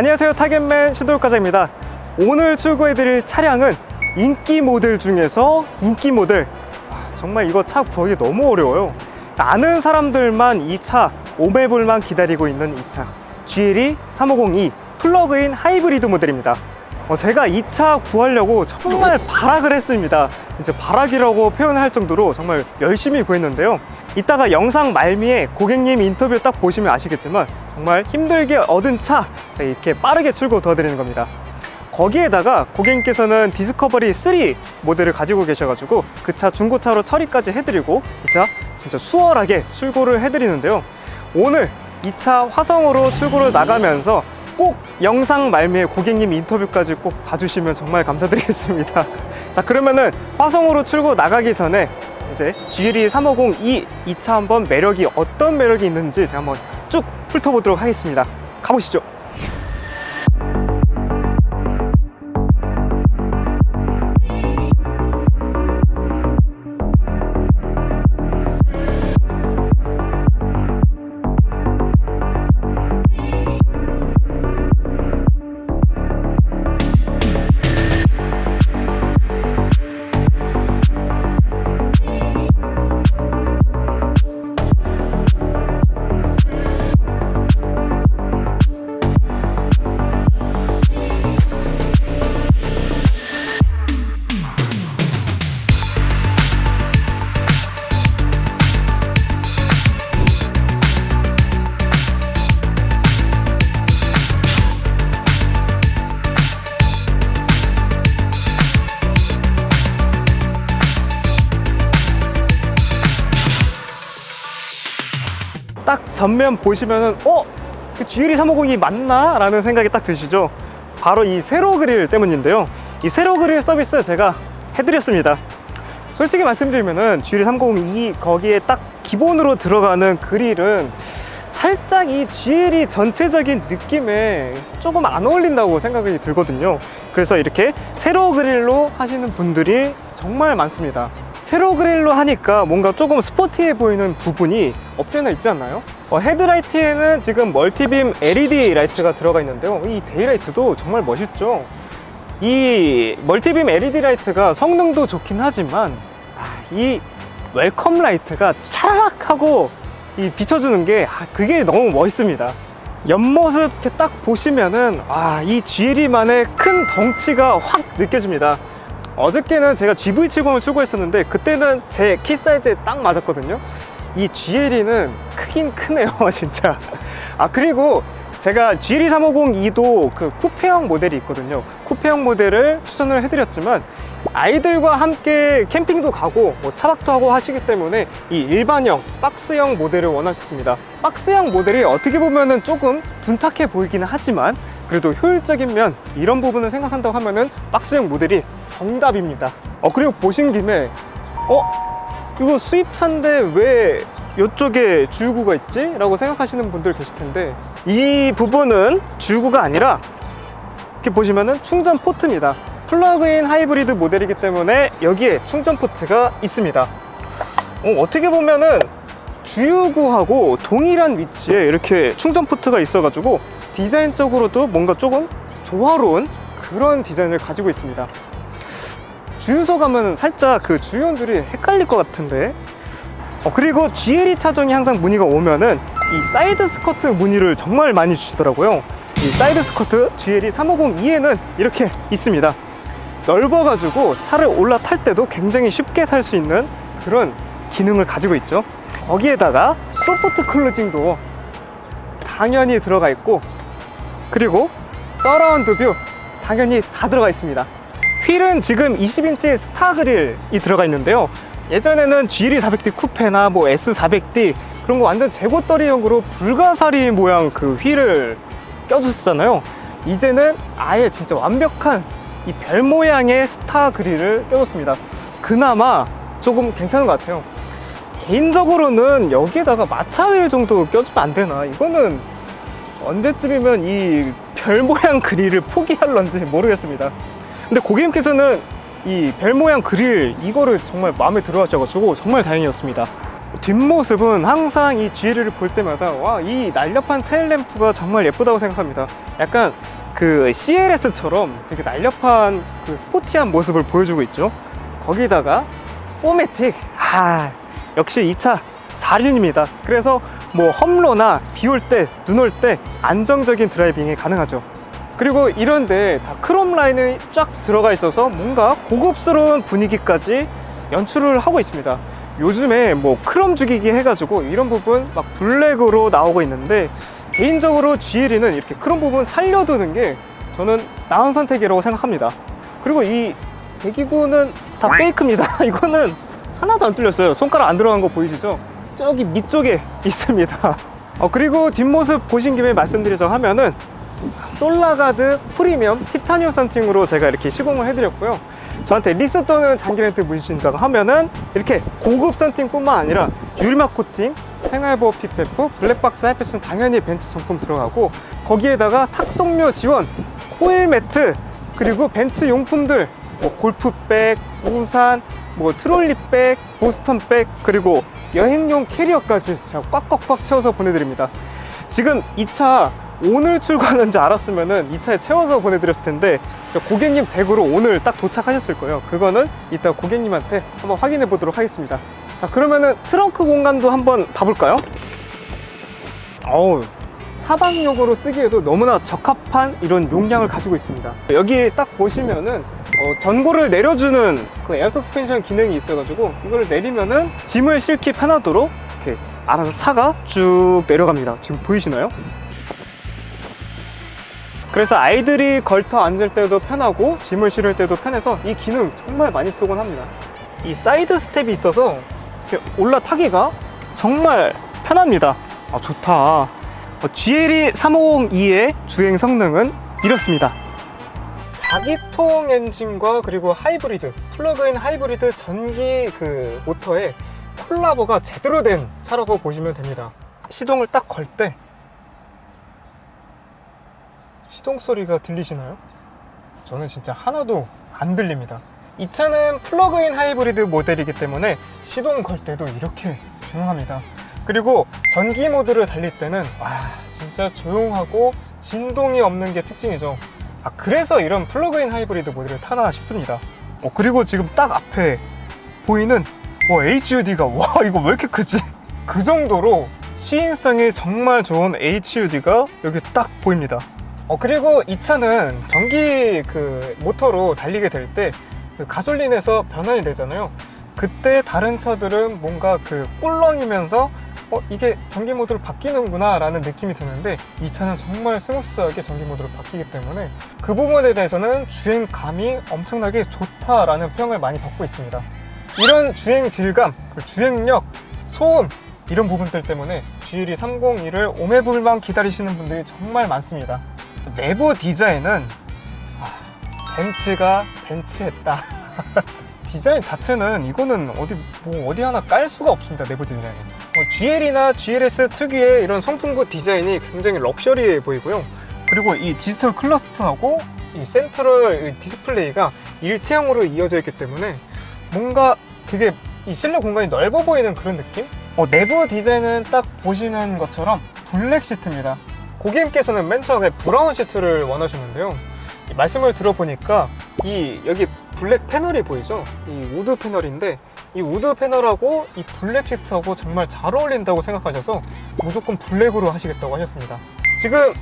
안녕하세요. 타겟맨 슈돌과자입니다. 오늘 출고해드릴 차량은 인기 모델 중에서 인기 모델. 아, 정말 이거 차 구하기 너무 어려워요. 아는 사람들만 이 차 오매불만 기다리고 있는 이 차. GLE 3502 플러그인 하이브리드 모델입니다. 어, 제가 이 차 구하려고 정말 발악을 했습니다. 이제 발악이라고 표현할 정도로 정말 열심히 구했는데요. 이따가 영상 말미에 고객님 인터뷰 딱 보시면 아시겠지만 정말 힘들게 얻은 차 이렇게 빠르게 출고 도와드리는 겁니다. 거기에다가 고객님께서는 디스커버리 3 모델을 가지고 계셔가지고 그 차 중고차로 처리까지 해드리고 이 차 진짜 수월하게 출고를 해드리는데요. 오늘 이 차 화성으로 출고를 나가면서 꼭 영상 말미에 고객님 인터뷰까지 꼭 봐주시면 정말 감사드리겠습니다. 자 그러면은 화성으로 출고 나가기 전에 이제 GLE 3502이차 한번 매력이 어떤 매력이 있는지 제가 한번 쭉 훑어보도록 하겠습니다. 가보시죠. 딱 전면 보시면은 어? 그 GLE 3502 맞나? 라는 생각이 딱 드시죠? 바로 이 세로 그릴 때문인데요. 이 세로 그릴 서비스 제가 해드렸습니다. 솔직히 말씀드리면은 GLE 3002 거기에 딱 기본으로 들어가는 그릴은 살짝 이 GLE 전체적인 느낌에 조금 안 어울린다고 생각이 들거든요. 그래서 이렇게 세로 그릴로 하시는 분들이 정말 많습니다. 세로 그릴로 하니까 뭔가 조금 스포티해 보이는 부분이 없지않아 있지 않나요? 어, 헤드라이트에는 지금 멀티빔 LED 라이트가 들어가 있는데요. 이 데이라이트도 정말 멋있죠. 이 멀티빔 LED 라이트가 성능도 좋긴 하지만 아, 이 웰컴 라이트가 차라락 하고 이 비춰주는 게 아, 그게 너무 멋있습니다. 옆모습 딱 보시면은 아, 이 GLE만의 큰 덩치가 확 느껴집니다. 어저께는 제가 GV70을 출고했었는데 그때는 제 키 사이즈에 딱 맞았거든요. 이 GLE는 크긴 크네요, 진짜. 아 그리고 제가 GLE 3502도 그 쿠페형 모델이 있거든요. 쿠페형 모델을 추천을 해드렸지만 아이들과 함께 캠핑도 가고 뭐 차박도 하고 하시기 때문에 이 일반형 박스형 모델을 원하셨습니다. 박스형 모델이 어떻게 보면 은 조금 둔탁해 보이기는 하지만 그래도 효율적인 면 이런 부분을 생각한다고 하면은 박스형 모델이 정답입니다. 어 그리고 보신 김에 어 이거 수입차인데 왜 이쪽에 주유구가 있지? 라고 생각하시는 분들 계실 텐데 이 부분은 주유구가 아니라 이렇게 보시면은 충전 포트입니다. 플러그인 하이브리드 모델이기 때문에 여기에 충전 포트가 있습니다. 어, 떻게 보면은 주유구하고 동일한 위치에 이렇게 충전 포트가 있어 가지고 디자인적으로도 뭔가 조금 조화로운 그런 디자인을 가지고 있습니다. 주유소 가면 살짝 그 주유원들이 헷갈릴 것 같은데 어, 그리고 GLE 차종이 항상 문의가 오면은 이 사이드 스커트 문의를 정말 많이 주시더라고요. 이 사이드 스커트 GLE 3502에는 이렇게 있습니다. 넓어가지고 차를 올라탈 때도 굉장히 쉽게 탈 수 있는 그런 기능을 가지고 있죠. 거기에다가 소프트 클로징도 당연히 들어가 있고 그리고 서라운드 뷰 당연히 다 들어가 있습니다. 휠은 지금 20인치 스타 그릴이 들어가 있는데요. 예전에는 GLE 400D 쿠페나 뭐 S400D 그런 거 완전 재고떨이형으로 불가사리 모양 그 휠을 껴줬었잖아요. 이제는 아예 진짜 완벽한 이 별 모양의 스타 그릴을 껴줬습니다. 그나마 조금 괜찮은 것 같아요. 개인적으로는 여기에다가 마차 휠 정도 껴주면 안 되나? 이거는 언제쯤이면 이 별 모양 그릴을 포기할런지 모르겠습니다. 근데 고객님께서는 이 별 모양 그릴 이거를 정말 마음에 들어 하셔가지고 정말 다행이었습니다. 뒷모습은 항상 이 GL을 볼 때마다 와 이 날렵한 테일램프가 정말 예쁘다고 생각합니다. 약간 그 CLS처럼 되게 날렵한 그 스포티한 모습을 보여주고 있죠. 거기다가 포매틱 아 역시 이 차 4륜입니다. 그래서 뭐 험로나 비 올 때, 눈 올 때 안정적인 드라이빙이 가능하죠. 그리고 이런데 다 크롬 라인이 쫙 들어가 있어서 뭔가 고급스러운 분위기까지 연출을 하고 있습니다. 요즘에 뭐 크롬 죽이기 해가지고 이런 부분 막 블랙으로 나오고 있는데 개인적으로 GLE는 이렇게 크롬 부분 살려두는 게 저는 나은 선택이라고 생각합니다. 그리고 이 배기구는 다 페이크입니다. 이거는 하나도 안 뚫렸어요. 손가락 안 들어간 거 보이시죠? 저기 밑쪽에 있습니다. 어, 그리고 뒷모습 보신 김에 말씀드리자 하면은 솔라가드 프리미엄 티타늄 썬팅으로 제가 이렇게 시공을 해드렸고요. 저한테 리스 또는 장기 렌트 문의신다고 하면은 이렇게 고급 썬팅뿐만 아니라 유리막 코팅, 생활보호 PPF, 블랙박스 하이패스는 당연히 벤츠 정품 들어가고 거기에다가 탁송료 지원, 코일 매트, 그리고 벤츠 용품들, 뭐 골프백, 우산, 뭐 트롤리백, 보스턴백, 그리고 여행용 캐리어까지 제가 꽉꽉꽉 채워서 보내드립니다. 지금 이 차 오늘 출고하는지 알았으면은 이 차에 채워서 보내드렸을 텐데 저 고객님 댁으로 오늘 딱 도착하셨을 거예요. 그거는 이따 고객님한테 한번 확인해 보도록 하겠습니다. 자 그러면은 트렁크 공간도 한번 봐볼까요? 어우 사방용으로 쓰기에도 너무나 적합한 이런 용량을 가지고 있습니다. 여기 딱 보시면은 어, 전고를 내려주는 그 에어 서스펜션 기능이 있어가지고 이걸 내리면은 짐을 실기 편하도록 이렇게 알아서 차가 쭉 내려갑니다. 지금 보이시나요? 그래서 아이들이 걸터 앉을 때도 편하고 짐을 실을 때도 편해서 이 기능 정말 많이 쓰곤 합니다. 이 사이드 스텝이 있어서 이렇게 올라타기가 정말 편합니다. 아, 좋다. 어, GLE 350E의 주행 성능은 이렇습니다. 4기통 엔진과 그리고 하이브리드, 플러그인 하이브리드 전기 그 모터에 콜라보가 제대로 된 차라고 보시면 됩니다. 시동을 딱 걸 때 시동 소리가 들리시나요? 저는 진짜 하나도 안 들립니다. 이 차는 플러그인 하이브리드 모델이기 때문에 시동 걸 때도 이렇게 조용합니다. 그리고 전기 모드를 달릴 때는 와 진짜 조용하고 진동이 없는 게 특징이죠. 아 그래서 이런 플러그인 하이브리드 모델을 타나 싶습니다. 어, 그리고 지금 딱 앞에 보이는 와 HUD가 와 이거 왜 이렇게 크지? 그 정도로 시인성이 정말 좋은 HUD가 여기 딱 보입니다. 어 그리고 이 차는 전기 그 모터로 달리게 될 때 그 가솔린에서 변환이 되잖아요. 그때 다른 차들은 뭔가 그 꿀렁이면서 어 이게 전기 모드로 바뀌는구나 라는 느낌이 드는데 이 차는 정말 스무스하게 전기 모드로 바뀌기 때문에 그 부분에 대해서는 주행감이 엄청나게 좋다라는 평을 많이 받고 있습니다. 이런 주행 질감, 그 주행력, 소음 이런 부분들 때문에 GLE 302를 오매불만 기다리시는 분들이 정말 많습니다. 내부 디자인은 아, 벤츠가 벤츠했다. 디자인 자체는 이거는 어디 뭐 어디 하나 깔 수가 없습니다 내부 디자인. 뭐 GL이나 GLS 특유의 이런 성풍구 디자인이 굉장히 럭셔리해 보이고요. 그리고 이 디지털 클러스터하고 이 센트럴 이 디스플레이가 일체형으로 이어져 있기 때문에 뭔가 되게 이 실내 공간이 넓어 보이는 그런 느낌? 어, 내부 디자인은 딱 보시는 것처럼 블랙 시트입니다. 고객님께서는 맨 처음에 브라운 시트를 원하셨는데요. 이 말씀을 들어보니까 이 여기 블랙 패널이 보이죠? 이 우드 패널인데 이 우드 패널하고 이 블랙 시트하고 정말 잘 어울린다고 생각하셔서 무조건 블랙으로 하시겠다고 하셨습니다. 지금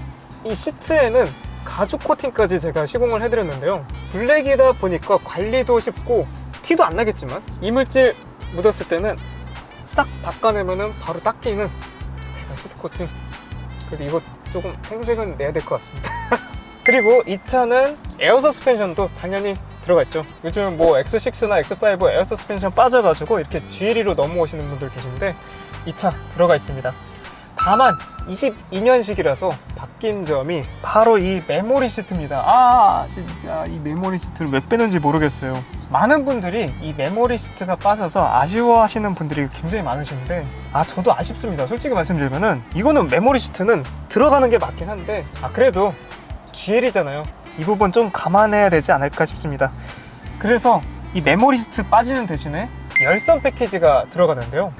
이 시트에는 가죽 코팅까지 제가 시공을 해드렸는데요. 블랙이다 보니까 관리도 쉽고 티도 안 나겠지만 이물질 묻었을 때는 싹 닦아내면은 바로 닦이는 제가 시트 코팅. 그래도 이거 조금 생색은 내야 될 것 같습니다. 그리고 이 차는 에어 서스펜션도 당연히 들어가 있죠. 요즘 뭐 X6나 X5 에어 서스펜션 빠져가지고 이렇게 GLE로 넘어오시는 분들 계신데 이 차 들어가 있습니다. 다만 22년식이라서 바뀐 점이 바로 이 메모리 시트입니다. 아 진짜 이 메모리 시트를 왜 빼는지 모르겠어요. 많은 분들이 이 메모리 시트가 빠져서 아쉬워하시는 분들이 굉장히 많으신데 아 저도 아쉽습니다. 솔직히 말씀드리면은 이거는 메모리 시트는 들어가는 게 맞긴 한데 아 그래도 GL이잖아요. 이 부분 좀 감안해야 되지 않을까 싶습니다. 그래서 이 메모리 시트 빠지는 대신에 열선 패키지가 들어가는데요.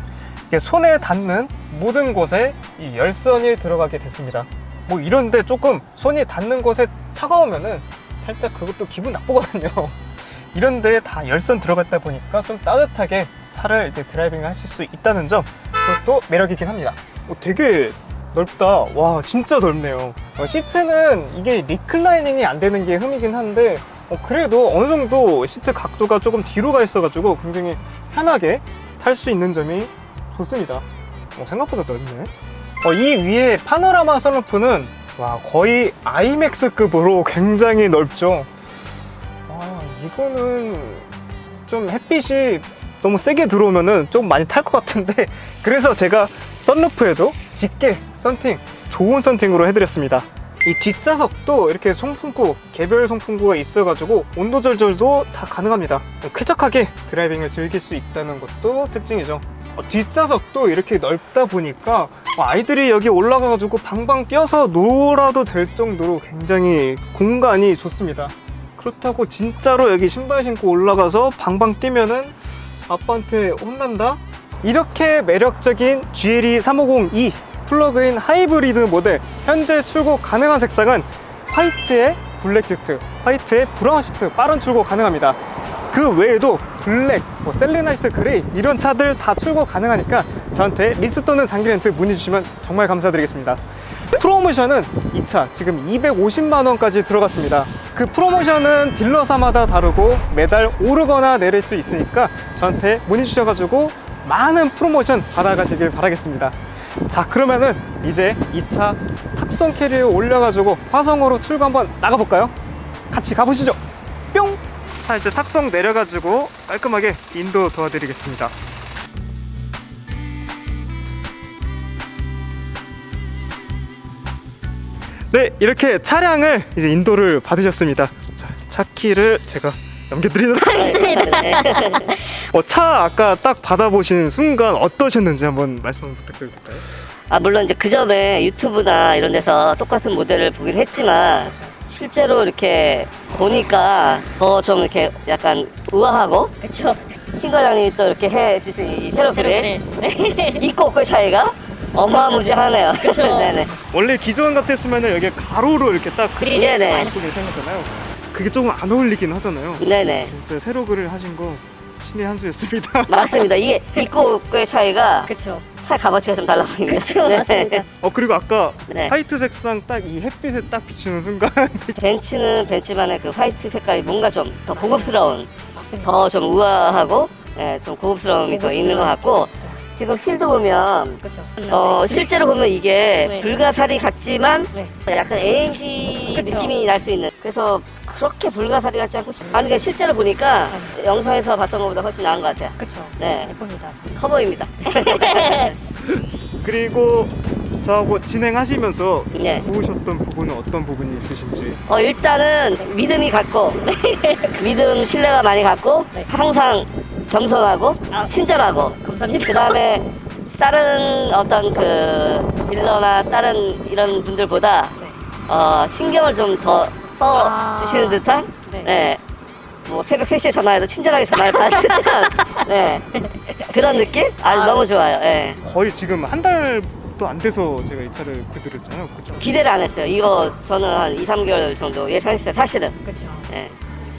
손에 닿는 모든 곳에 이 열선이 들어가게 됐습니다. 뭐 이런데 조금 손이 닿는 곳에 차가우면은 살짝 그것도 기분 나쁘거든요. 이런데 다 열선 들어갔다 보니까 좀 따뜻하게 차를 이제 드라이빙 하실 수 있다는 점 그것도 매력이긴 합니다. 어, 되게 넓다. 와 진짜 넓네요. 어, 시트는 이게 리클라이닝이 안 되는 게 흠이긴 한데 어, 그래도 어느 정도 시트 각도가 조금 뒤로 가 있어 가지고 굉장히 편하게 탈 수 있는 점이 좋습니다. 어, 생각보다 넓네. 어, 이 위에 파노라마 선루프는 와 거의 아이맥스급으로 굉장히 넓죠. 아 이거는 좀 햇빛이 너무 세게 들어오면은 좀 많이 탈 것 같은데 그래서 제가 썬루프에도 짙게 썬팅 좋은 썬팅으로 해드렸습니다. 이 뒷좌석도 이렇게 송풍구 개별 송풍구가 있어가지고 온도 조절도 다 가능합니다. 쾌적하게 드라이빙을 즐길 수 있다는 것도 특징이죠. 어, 뒷좌석도 이렇게 넓다 보니까 어, 아이들이 여기 올라가가지고 방방 뛰어서 놀아도 될 정도로 굉장히 공간이 좋습니다. 그렇다고 진짜로 여기 신발 신고 올라가서 방방 뛰면은 아빠한테 혼난다? 이렇게 매력적인 GLE 350E 플러그인 하이브리드 모델 현재 출고 가능한 색상은 화이트에 블랙 시트, 화이트에 브라운 시트 빠른 출고 가능합니다. 그 외에도 블랙, 뭐 셀레나이트 그레이 이런 차들 다 출고 가능하니까 저한테 리스 또는 장기 렌트 문의 주시면 정말 감사드리겠습니다. 프로모션은 이 차 지금 250만 원까지 들어갔습니다. 그 프로모션은 딜러사마다 다르고 매달 오르거나 내릴 수 있으니까 저한테 문의 주셔가지고 많은 프로모션 받아가시길 바라겠습니다. 자 그러면은 이제 이차 탁송 캐리어 올려가지고 화성으로 출고 한번 나가볼까요? 같이 가보시죠. 뿅! 자 이제 탁송 내려가지고 깔끔하게 인도 도와드리겠습니다. 네, 이렇게 차량을 이제 인도를 받으셨습니다. 자, 차 키를 제가 넘겨드리도록 하겠습니다. 어, 차 아까 딱 받아보신 순간 어떠셨는지 한번 말씀 부탁드려도 될까요? 아 물론 이제 그 전에 유튜브나 이런 데서 똑같은 모델을 보긴 했지만 실제로 이렇게 보니까 더 좀 이렇게 약간 우아하고 그렇죠. 신 과장님이 또 이렇게 해주신 이 세로프릴 네. 있고 없고의 차이가 어마무지하네요. 그쵸. 네네. 원래 기존 같았으면 여기 가로로 이렇게 딱 그림 네네. 예쁘게 생겼잖아요. 그게 조금 안 어울리긴 하잖아요. 네네. 진짜 새로 글을 하신 거 신의 한 수였습니다. 맞습니다. 이게 있고 없고의 차이가 그렇죠. 차 값어치가 좀 달라 보입니다. 그쵸, 맞습니다. 어 그리고 아까 네. 화이트 색상 딱 이 햇빛에 딱 비치는 순간 벤츠는 벤츠만의 그 화이트 색깔이 뭔가 좀 더 고급스러운, 맞습니다. 더 좀 우아하고, 예, 좀 고급스러움이 더 있는 것 같고, 지금 휠도 보면, 그렇죠. 어, 실제로 보면 이게 네. 불가사리 같지만 네. 약간 AMG 그쵸. 느낌이 날 수 있는. 그래서 그렇게 불가사리 같지 않고, 아니, 그러니까 실제로 보니까 영상에서 봤던 것보다 훨씬 나은 것 같아요. 그렇죠. 네. 예쁩니다. 커 보입니다. 그리고 저하고 진행하시면서 네. 좋으셨던 부분은 어떤 부분이 있으신지 어, 일단은 믿음이 갔고, 믿음, 신뢰가 많이 갔고, 네. 항상 겸손하고, 아. 친절하고, 감사합니다. 그 다음에 다른 어떤 그 딜러나 다른 이런 분들보다 네. 어, 신경을 좀 더써 아. 주시는 듯한, 네. 네. 뭐 새벽 3시에 전화해도 친절하게 전화를 받는 듯한, 네. 그런 느낌? 아주 아. 너무 좋아요. 예. 거의 지금 한 달도 안 돼서 제가 이 차를 구드렸잖아요. 그죠? 기대를 안 했어요. 이거 저는 한 2, 3개월 정도 예상했어요. 사실은. 그렇죠. 예.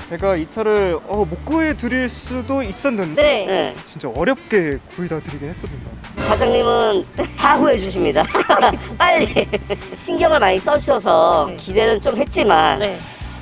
제가 이 차를 어, 못 구해 드릴 수도 있었는데 네. 예. 진짜 어렵게 구해다 드리긴 했습니다. 과장님은 다 구해주십니다. 빨리. 신경을 많이 써주셔서 네. 기대는 좀 했지만, 네.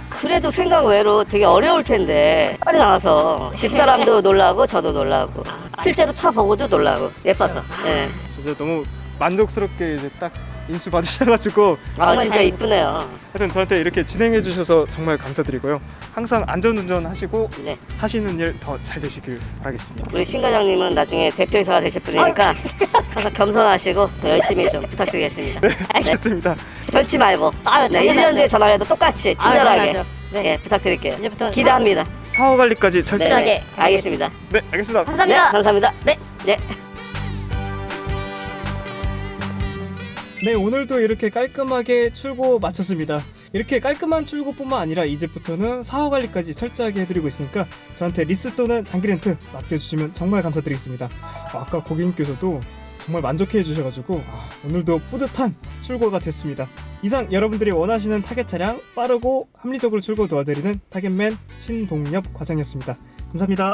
그래도 생각 외로 되게 어려울 텐데, 빨리 나와서 집사람도 놀라고, 저도 놀라고, 실제로 차 보고도 놀라고, 예뻐서. 예. 진짜 너무 만족스럽게 이제 딱 인수 받으셔가지고 아, 정말 진짜. 이쁘네요. 하여튼 저한테 이렇게 진행해 주셔서 정말 감사드리고요. 항상 안전운전 하시고 네. 하시는 일 더 잘 되시길 바라겠습니다. 우리 신 과장님은 나중에 대표이사가 되실 분이니까 항상 겸손하시고 더 열심히 좀 부탁드리겠습니다. 네. 알겠습니다. 변치 말고, 아, 네, 1년 당연하죠. 뒤에 전화를 해도 똑같이 친절하게, 당연하죠. 네. 예, 부탁드릴게요. 이제부터 기대합니다. 사후 관리까지 네. 철저하게 네, 알겠습니다. 네, 알겠습니다. 감사합니다. 네, 감사합니다. 네. 네. 네, 오늘도 이렇게 깔끔하게 출고 마쳤습니다. 이렇게 깔끔한 출고뿐만 아니라 이제부터는 사후 관리까지 철저하게 해드리고 있으니까 저한테 리스 또는 장기 렌트 맡겨주시면 정말 감사드리겠습니다. 어, 아까 고객님께서도 정말 만족해 주셔가지고 아, 오늘도 뿌듯한 출고가 됐습니다. 이상 여러분들이 원하시는 타겟 차량 빠르고 합리적으로 출고 도와드리는 타겟맨 신동엽 과장이었습니다. 감사합니다.